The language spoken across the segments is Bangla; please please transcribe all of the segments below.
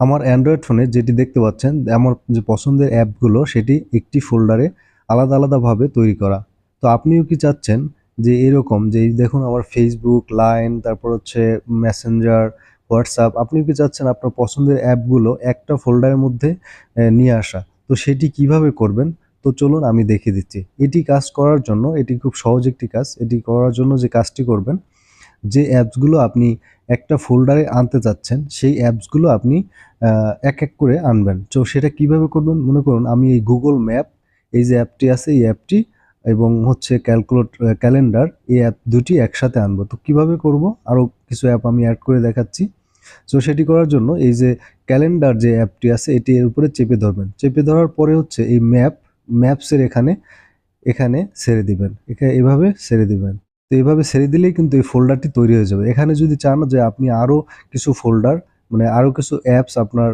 আমার অ্যান্ড্রয়েড ফোনে যেটি দেখতে পাচ্ছেন, আমার যে পছন্দের অ্যাপগুলো সেটি একটি ফোল্ডারে আলাদা আলাদাভাবে তৈরি করা। তো আপনিও কি চাচ্ছেন যে এরকম, যে দেখুন আমার ফেসবুক লাইন তারপর হচ্ছে মেসেঞ্জার হোয়াটসঅ্যাপ আপনি কি চাচ্ছেন আপনার পছন্দের অ্যাপগুলো একটা ফোল্ডারের মধ্যে নিয়ে আসা? তো সেটি কীভাবে করবেন? তো চলুন আমি দেখিয়ে দিচ্ছি। এটি কাজ করার জন্য, এটি খুব সহজ একটি কাজ, এটি করার জন্য যে কাজটি করবেন যে অ্যাপসগুলো আপনি একটা ফোল্ডারে আনতে চাচ্ছেন, সেই অ্যাপসগুলো আপনি এক এক করে আনবেন। তো সেটা কীভাবে করবেন? মনে করুন, আমি এই গুগল ম্যাপ এই যে অ্যাপটি আছে, এই অ্যাপটি এবং হচ্ছে ক্যালকুলেট ক্যালেন্ডার এই অ্যাপ দুটি একসাথে আনব। তো কীভাবে করব? আরও কিছু অ্যাপ আমি অ্যাড করে দেখাচ্ছি। তো সেটি করার জন্য এই যে ক্যালেন্ডার যে অ্যাপটি আছে, এটি এর উপরে চেপে ধরবেন। চেপে ধরার পরে হচ্ছে এই ম্যাপ ম্যাপসের এখানে এখানে ছেড়ে দিবেন। এখানে এভাবে ছেড়ে দিবেন। তো এইভাবে ছেড়ে দিলেই কিন্তু এই ফোল্ডারটি তৈরি হয়ে যাবে। এখানে যদি চান যে আপনি আরও কিছু ফোল্ডার মানে আরও কিছু অ্যাপস আপনার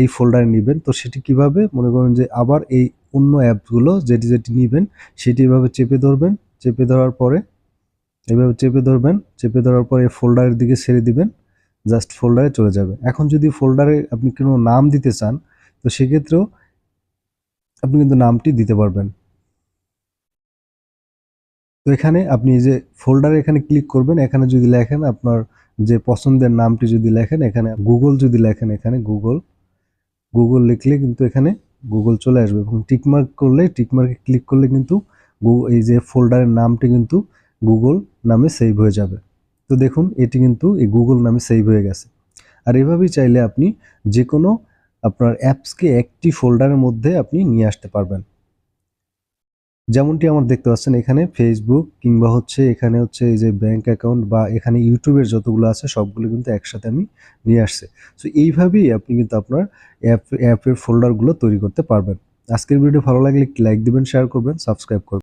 এই ফোল্ডারে নেবেন, তো সেটি কীভাবে? মনে করেন যে আবার এই অন্য অ্যাপসগুলো যেটি যেটি নেবেন, সেটি এভাবে চেপে ধরবেন, চেপে ধরার পরে, এভাবে চেপে ধরবেন, চেপে ধরার পরে ফোল্ডারের দিকে ছেড়ে দিবেন জাস্ট ফোল্ডারে চলে যাবে। এখন যদি ফোল্ডারে আপনি কোনো নাম দিতে চান, তো সেক্ষেত্রেও আপনি কিন্তু নামটি দিতে পারবেন। তো এখানে আপনি যে ফোল্ডারে এখানে ক্লিক করবেন, এখানে যদি লেখেন আপনার যে পছন্দের নামটি যদি লেখেন, এখানে গুগল যদি লেখেন, এখানে গুগল গুগল লিখলে কিন্তু এখানে গুগল চলে আসবে এবং টিকমার্ক করলে টিকমার্কে ক্লিক করলে কিন্তু এই যে ফোল্ডারের নামটি কিন্তু গুগল নামে সেভ হয়ে যাবে। তো দেখুন, এটি কিন্তু এই গুগল নামে সেভ হয়ে গেছে। আর এভাবেই চাইলে আপনি যে কোনো আপনার অ্যাপসকে একটি ফোল্ডারের মধ্যে আপনি নিয়ে আসতে পারবেন। যেমনটি আমার দেখতে পাচ্ছেন এখানে ফেসবুক কিংবা হচ্ছে এখানে হচ্ছে এই যে ব্যাঙ্ক অ্যাকাউন্ট বা এখানে ইউটিউবের যতগুলো আছে সবগুলো কিন্তু একসাথে আমি নিয়ে আসছে। সো এইভাবেই আপনি কিন্তু আপনার অ্যাপ অ্যাপের ফোল্ডারগুলো তৈরি করতে পারবেন। আজকের ভিডিও ভালো লাগলে লাইক দিবেন শেয়ার করবেন সাবস্ক্রাইব করবেন।